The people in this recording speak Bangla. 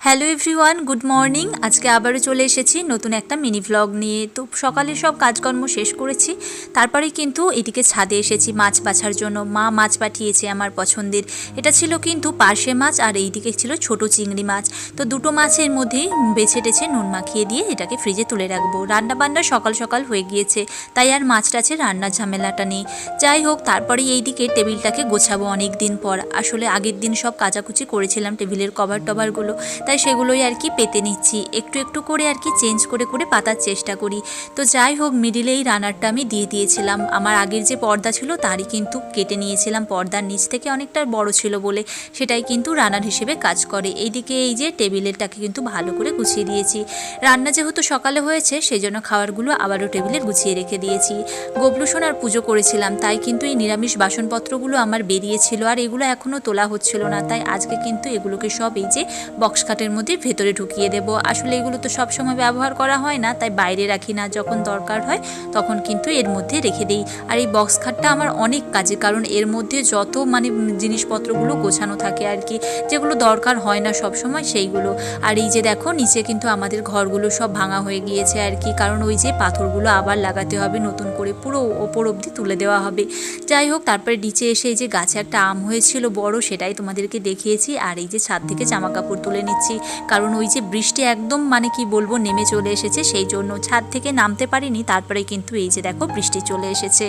হ্যালো এভরিওয়ান গুড মর্নিং আজকে আবারও চলে এসেছি নতুন একটা মিনি ভ্লগ নিয়ে। তো সকালে সব কাজকর্ম শেষ করেছি। তারপরে কিন্তু এদিকে ছাদে এসেছি মাছ বাছার জন্য। মা মাছ পাঠিয়েছে আমার পছন্দের। এটা ছিল কিন্তু পার্শে মাছ আর এইদিকে ছিল ছোট চিংড়ি মাছ। তো দুটো মাছের মধ্যেই বেছে টেছে নুন মাখিয়ে দিয়ে এটাকে ফ্রিজে তুলে রাখব। রান্না বান্না সকাল সকাল হয়ে গিয়েছে। তাই আর মাছ টাছে রান্নার ঝামেলাটা নেই। যাই হোক তারপরে এইদিকে টেবিলটাকে গোছাবো অনেক দিন পর। আসলে আগের দিন সব কাচাকুচি করেছিলাম টেবিলের কভার টভারগুলো তাই সেগুলোই আর কি পেতে নিচ্ছি। একটু একটু করে আর কি চেঞ্জ করে করে পাতার চেষ্টা করি। তো যাই হোক মিডিলে এই রানারটা আমি দিয়ে দিয়েছিলাম। আমার আগের যে পর্দা ছিল, তারই কিন্তু কেটে নিয়েছিলাম। পর্দার নিচ থেকে অনেকটা বড় ছিল বলে সেটাই কিন্তু রানার হিসেবে কাজ করে। এইদিকে এই যে টেবিলেরটাকে কিন্তু ভালো করে গুছিয়ে দিয়েছি। রান্না যেহেতু সকালে হয়েছে সেই জন্য খাবারগুলো আবারও টেবিলে গুছিয়ে রেখে দিয়েছি। গবলু সোনার পুজো করেছিলাম, তাই কিন্তু এই নিরামিষ বাসনপত্রগুলো আমার বেরিয়েছিল আর এগুলো এখনও তোলা হচ্ছিল না। তাই আজকে কিন্তু এগুলোকে সব এই যে বক্স খাটের মধ্যে ভেতরে ঢুকিয়ে দেব। আসলে এগুলো তো সব সময় ব্যবহার করা হয় না, তাই বাইরে রাখি না। যখন দরকার হয়, তখন কিন্তু এর মধ্যে রেখে দিই। আর এই বক্স খাটটা আমার অনেক কাজে কারণ এর মধ্যে যত মানে জিনিসপত্রগুলো গোছানো থাকে আর কি, যেগুলো দরকার হয় না সব সময় সেইগুলো। আর এই যে দেখো, নিচে কিন্তু আমাদের ঘরগুলো সব ভাঙা হয়ে গিয়েছে আর কি, কারণ ওই যে পাথরগুলো আবার লাগাতে হবে, নতুন করে পুরো ওপর অবধি তুলে দেওয়া হবে। যাই হোক, তারপরে নিচে এসে এই যে গাছে একটা আম হয়েছিল বড়, সেটাই তোমাদেরকে দেখিয়েছি। আর এই যে ছাদ থেকে জামা কাপড় তুলে নিচ্ছি। কারণ ওই যে বৃষ্টি একদম মানে কি বলব নেমে চলে এসেছে, সেই জন্য ছাদ থেকে নামতে পারিনি, তারপরে কিন্তু এই যে দেখো বৃষ্টি চলে এসেছে।